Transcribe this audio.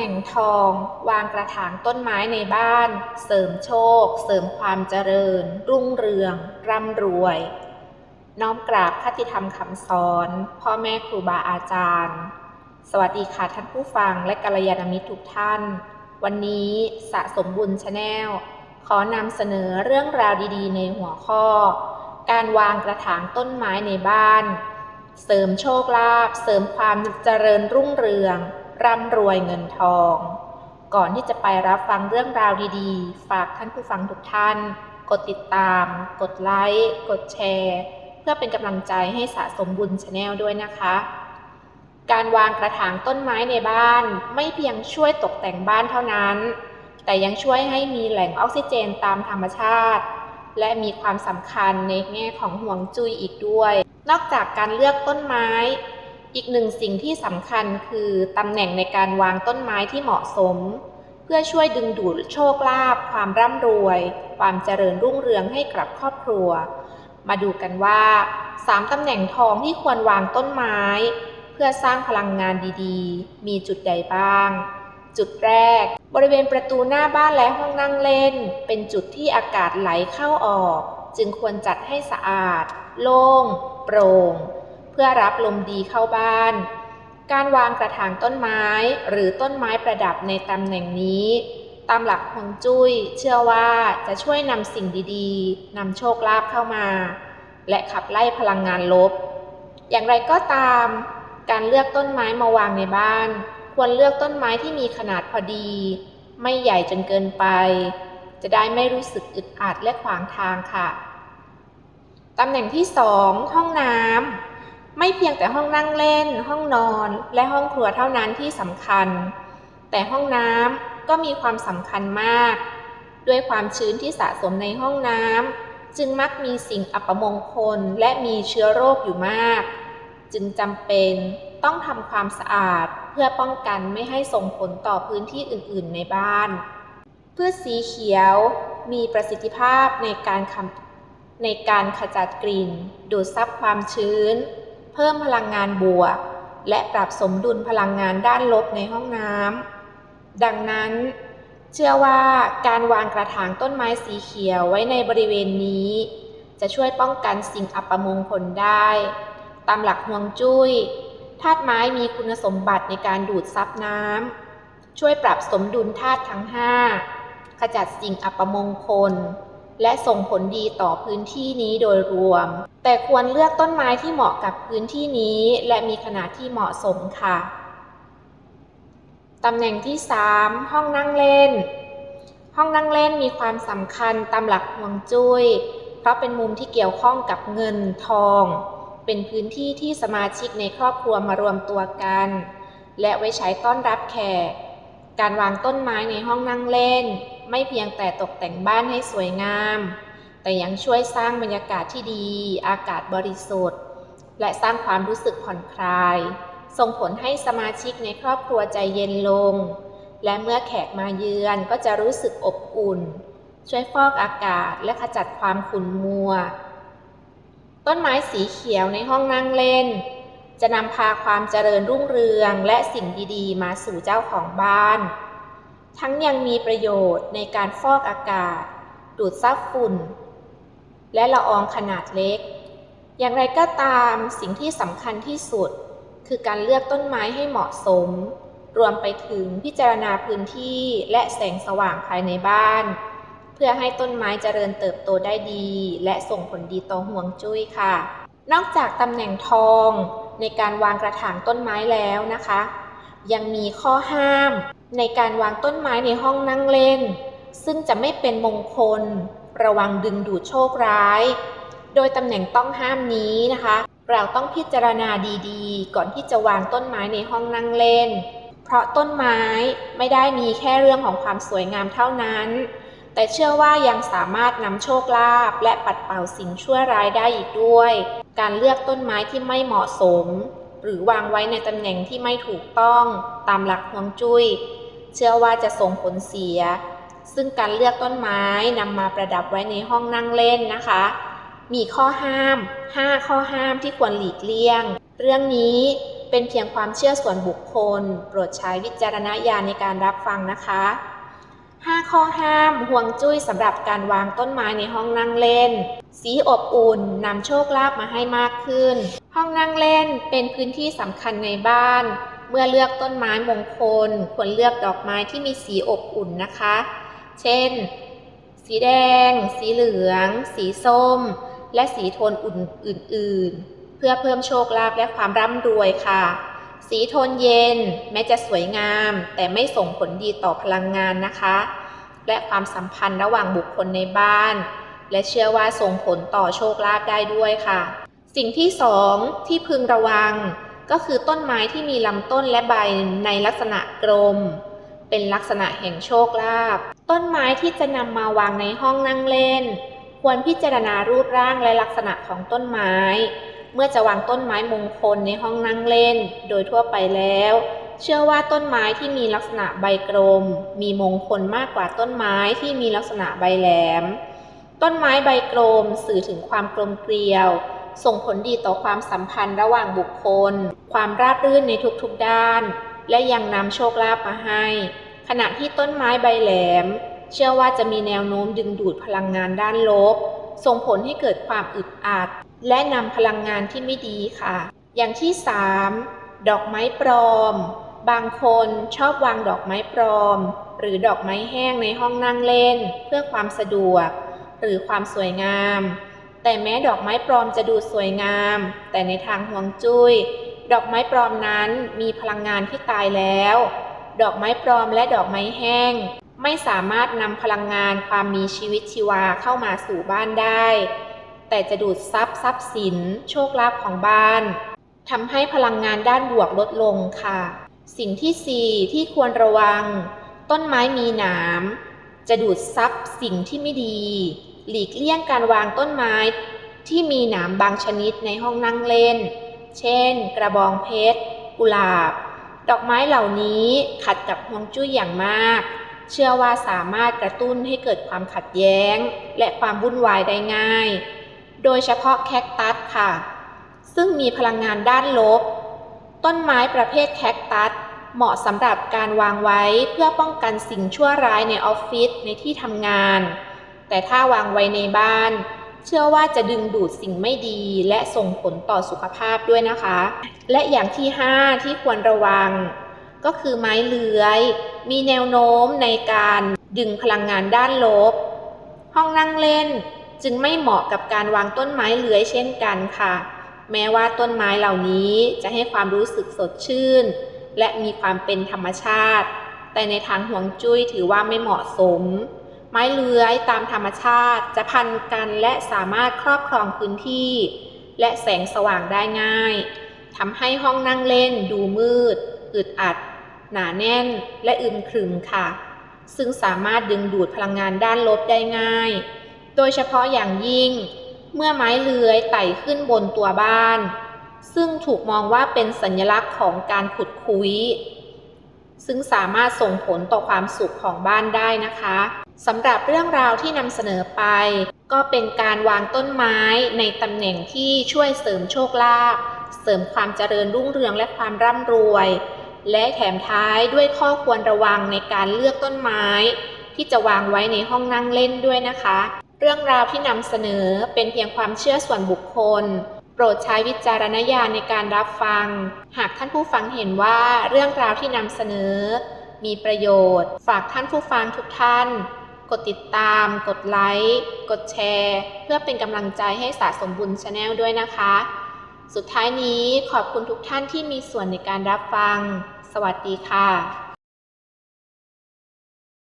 แหน่งทอง วางกระถางต้นไม้ในบ้าน เสริมโชค เสริมความเจริญ รุ่งเรือง ร่ำรวย น้อมกราบคติธรรมคำสอน พ่อแม่ครูบาอาจารย์ สวัสดีค่ะท่านผู้ฟังและกัลยาณมิตรทุกท่าน วันนี้สะสมบุญชาแนลขอนำเสนอเรื่องราวดีๆ ในหัวข้อ การวางกระถางต้นไม้ในบ้าน เสริมโชคลาภเสริมความเจริญรุ่งเรือง ร่ำรวยเงินทอง ก่อนที่จะไปรับฟังเรื่องราวดีๆ ฝากท่านผู้ฟังทุกท่าน กดติดตาม กดไลค์ กดแชร์ เพื่อเป็นกำลังใจให้สะสมบุญชาแนลด้วยนะคะ การวางกระถางต้นไม้ในบ้าน ไม่เพียงช่วยตกแต่งบ้านเท่านั้น แต่ยังช่วยให้มีแหล่งออกซิเจนตามธรรมชาติ และมีความสำคัญในแง่ของห่วงจุ้ยอีกด้วย นอกจากการเลือกต้นไม้ อีกหนึ่งสิ่งที่สำคัญคือตำแหน่งในการวางต้นไม้ที่เหมาะสม เพื่อช่วยดึงดูดโชคลาภความร่ำรวย ความเจริญรุ่งเรืองให้กับครอบครัว มาดูกันว่าสามตำแหน่งทองที่ควรวางต้นไม้ เพื่อสร้างพลังงานดีๆ มีจุดใดบ้าง จุดแรก บริเวณประตูหน้าบ้านและห้องนั่งเล่น เป็นจุดที่อากาศไหลเข้าออก จึงควรจัดให้สะอาด โล่ง โปร่ง เพื่อรับลมดีเข้าบ้าน การวางกระถางต้นไม้หรือต้นไม้ประดับในตำแหน่งนี้ ตามหลักฮวงจุ้ย เชื่อว่าจะช่วยนำสิ่งดีๆนำโชคลาภเข้ามา และขับไล่พลังงานลบ อย่างไรก็ตาม การเลือกต้นไม้มาวางในบ้าน ควรเลือกต้นไม้ที่มีขนาดพอดี ไม่ใหญ่จนเกินไป จะได้ไม่รู้สึกอึดอัดและขวางทางค่ะตำแหน่งที่ 2 ห้องน้ำ ไม่เพียงแต่ห้องนั่งเล่น ห้องนอนและห้องครัวเท่านั้นที่สำคัญ แต่ห้องน้ำก็มีความสำคัญมาก ด้วยความชื้นที่สะสมในห้องน้ำจึงมักมีสิ่งอัปมงคลและมีเชื้อโรคอยู่มาก จึงจำเป็นต้องทำความสะอาดเพื่อป้องกันไม่ให้ส่งผลต่อพื้นที่อื่นๆในบ้าน พืชสีเขียวมีประสิทธิภาพในการในการขจัดกลิ่น ดูดซับความชื้น เพิ่มพลังงานบวก และปรับสมดุลพลังงานด้านลบในห้องน้ำดังนั้นเชื่อว่าการวางกระถางต้นไม้สีเขียวไว้ในบริเวณนี้ จะช่วยป้องกันสิ่งอัปมงคลได้ ตามหลักฮวงจุ้ยธาตุไม้มีคุณสมบัติในการดูดซับน้ำช่วยปรับสมดุลธาตุทั้ง 5 ขจัดสิ่งอัปมงคล และส่งผลดีต่อพื้นที่นี้โดยรวม แต่ควรเลือกต้นไม้ที่เหมาะกับพื้นที่นี้ และมีขนาดที่เหมาะสมค่ะ ตำแหน่งที่ 3 ห้องนั่งเล่น ห้องนั่งเล่นมีความสำคัญตามหลักฮวงจุ้ย เพราะเป็นมุมที่เกี่ยวข้องกับเงินทอง เป็นพื้นที่ที่สมาชิกในครอบครัวมารวมตัวกัน และไว้ใช้ต้อนรับแขก การวางต้นไม้ในห้องนั่งเล่น ไม่เพียงแต่ตกแต่งบ้านให้สวยงาม แต่ยังช่วยสร้างบรรยากาศที่ดี อากาศบริสุทธิ์ และสร้างความรู้สึกผ่อนคลาย ส่งผลให้สมาชิกในครอบครัวใจเย็นลง และเมื่อแขกมาเยือนก็จะรู้สึกอบอุ่น ช่วยฟอกอากาศและขจัดความขุ่นมัว ต้นไม้สีเขียวในห้องนั่งเล่น จะนำพาความเจริญรุ่งเรืองและสิ่งดีๆ มาสู่เจ้าของบ้าน ทั้งยังมีประโยชน์ในการฟอกอากาศ ดูดซับฝุ่น และละอองขนาดเล็ก อย่างไรก็ตามสิ่งที่สำคัญที่สุด คือการเลือกต้นไม้ให้เหมาะสม รวมไปถึงพิจารณาพื้นที่และแสงสว่างภายในบ้าน เพื่อให้ต้นไม้เจริญเติบโตได้ดี และส่งผลดีต่อห่วงจุ้ยค่ะ นอกจากตำแหน่งทองในการวางกระถางต้นไม้แล้วนะคะ ยังมีข้อห้าม ในการวางต้นไม้ในห้องนั่งเล่น ซึ่งจะไม่เป็นมงคล ระวังดึงดูดโชคร้าย โดยตำแหน่งต้องห้ามนี้นะคะ เราต้องพิจารณาดีๆ ก่อนที่จะวางต้นไม้ในห้องนั่งเล่น เพราะต้นไม้ไม่ได้มีแค่เรื่องของความสวยงามเท่านั้น แต่เชื่อว่ายังสามารถนำโชคลาภและปัดเป่าสิ่งชั่วร้ายได้อีกด้วย การเลือกต้นไม้ที่ไม่เหมาะสม หรือวางไว้ในตำแหน่งที่ไม่ถูกต้องตามหลักฮวงจุ้ย เชื่อว่าจะส่งผลเสีย ซึ่งการเลือกต้นไม้นำมาประดับไว้ในห้องนั่งเล่นนะคะ มีข้อห้าม 5 ข้อห้ามที่ควรหลีกเลี่ยง เรื่องนี้เป็นเพียงความเชื่อส่วนบุคคล โปรดใช้วิจารณญาณในการรับฟังนะคะ 5 ข้อห้ามห่วงจุ้ยสำหรับการวางต้นไม้ในห้องนั่งเล่น สีอบอุ่นนำโชคลาภมาให้มากขึ้น ห้องนั่งเล่นเป็นพื้นที่สำคัญในบ้าน เมื่อเลือกต้นไม้มงคล ควรเลือกดอกไม้ที่มีสีอบอุ่นนะคะ เช่น สีแดง สีเหลือง สีส้ม และสีโทนอุ่นอื่น ๆ เพื่อเพิ่มโชคลาภและความร่ำรวยค่ะ สีโทนเย็น แม้จะสวยงาม แต่ไม่ส่งผลดีต่อพลังงานนะคะ และความสัมพันธ์ระหว่างบุคคลในบ้าน และเชื่อว่าส่งผลต่อโชคลาภได้ด้วยค่ะ สิ่งที่สองที่พึงระวัง ก็คือต้นไม้ที่มีลำต้นและใบในลักษณะกลม เป็นลักษณะแห่งโชคลาภต้นไม้ที่จะนำมาวางในห้องนั่งเล่น ควรพิจารณารูปร่างและลักษณะของต้นไม้ เมื่อจะวางต้นไม้มงคลในห้องนั่งเล่น โดยทั่วไปแล้ว เชื่อว่าต้นไม้ที่มีลักษณะใบกลม มีมงคลมากกว่าต้นไม้ที่มีลักษณะใบแหลม ต้นไม้ใบกลมสื่อถึงความกลมเกลียว ส่งผลดีต่อความสัมพันธ์ระหว่างบุคคล ความราบรื่นในทุกๆด้าน และยังนำโชคลาภมาให้ ขณะที่ต้นไม้ใบแหลม เชื่อว่าจะมีแนวโน้มดึงดูดพลังงานด้านลบ ส่งผลให้เกิดความอึดอัดและนำพลังงานที่ไม่ดีค่ะ อย่างที่ 3. ดอกไม้ปลอม บางคนชอบวางดอกไม้ปลอม หรือดอกไม้แห้งในห้องนั่งเล่น เพื่อความสะดวก หรือความสวยงาม แต่แม้ดอกไม้ปลอมจะดูสวยงาม แต่ในทางห่วงจุย้ย ดอกไม้ปลอมนั้นมีพลังงานที่ตายแล้ว ดอกไม้ปลอมและดอกไม้แห้ง ไม่สามารถนำพลังงานความมีชีวิตชีวาเข้ามาสู่บ้านได้ แต่จะดูดซับทรัพย์สิน โชคลาภของบ้านทำให้พลังงานด้านบวกลดลงค่ะ สิ่งที่ 4 ที่ควรระวัง ต้นไม้มีหนามจะดูดซับสิ่งที่ไม่ดี หลีกเลี่ยงการวางต้นไม้ที่มีหนามบางชนิดในห้องนั่งเล่น เช่น กระบองเพชร กุหลาบ ดอกไม้เหล่านี้ขัดกับฮวงจุ้ยอย่างมาก เชื่อว่าสามารถกระตุ้นให้เกิดความขัดแย้ง และความวุ่นวายได้ง่าย โดยเฉพาะแคคตัสค่ะ ซึ่งมีพลังงานด้านลบ ต้นไม้ประเภทแคคตัสเหมาะสำหรับการวางไว้เพื่อป้องกันสิ่งชั่วร้ายในออฟฟิศในที่ทำงาน แต่ถ้าวางไว้ในบ้าน เชื่อว่าจะดึงดูดสิ่งไม่ดีและส่งผลต่อสุขภาพด้วยนะคะ และอย่างที่ 5 ที่ควรระวัง ก็คือไม้เลื้อยมีแนวโน้มในการดึงพลังงานด้านลบ ห้องนั่งเล่นจึงไม่เหมาะกับการวางต้นไม้เลื้อยเช่นกันค่ะ แม้ว่าต้นไม้เหล่านี้จะให้ความรู้สึกสดชื่น และมีความเป็นธรรมชาติ แต่ในทางห่วงจุ้ยถือว่าไม่เหมาะสม ไม้เลื้อยตามธรรมชาติจะพันกันและสามารถครอบครองพื้นที่ และแสงสว่างได้ง่ายทำให้ห้องนั่งเล่นดูมืด อึดอัด หนาแน่นและอึมครึมค่ะ ซึ่งสามารถดึงดูดพลังงานด้านลบได้ง่าย โดยเฉพาะอย่างยิ่ง เมื่อไม้เลื้อยไต่ขึ้นบนตัวบ้าน ซึ่งถูกมองว่าเป็นสัญลักษณ์ของการขุดคุยซึ่งสามารถส่งผลต่อความสุขของบ้านได้นะคะสำหรับเรื่องราวที่นำเสนอไป ก็เป็นการวางต้นไม้ในตำแหน่งที่ช่วยเสริมโชคลาภเสริมความเจริญรุ่งเรืองและความร่ำรวย และแถมท้ายด้วยข้อควรระวังในการเลือกต้นไม้ ที่จะวางไว้ในห้องนั่งเล่นด้วยนะคะ เรื่องราวที่นำเสนอเป็นเพียงความเชื่อส่วนบุคคล โปรดใช้วิจารณญาณในการรับฟัง หากท่านผู้ฟังเห็นว่าเรื่องราวที่นำเสนอ มีประโยชน์ ฝากท่านผู้ฟังทุกท่าน กดติดตาม กดไลค์ กดแชร์ เพื่อเป็นกำลังใจให้สะสมบุญชาแนลด้วยนะคะ สุดท้ายนี้ขอบคุณทุกท่านที่มีส่วนในการรับฟัง สวัสดีค่ะ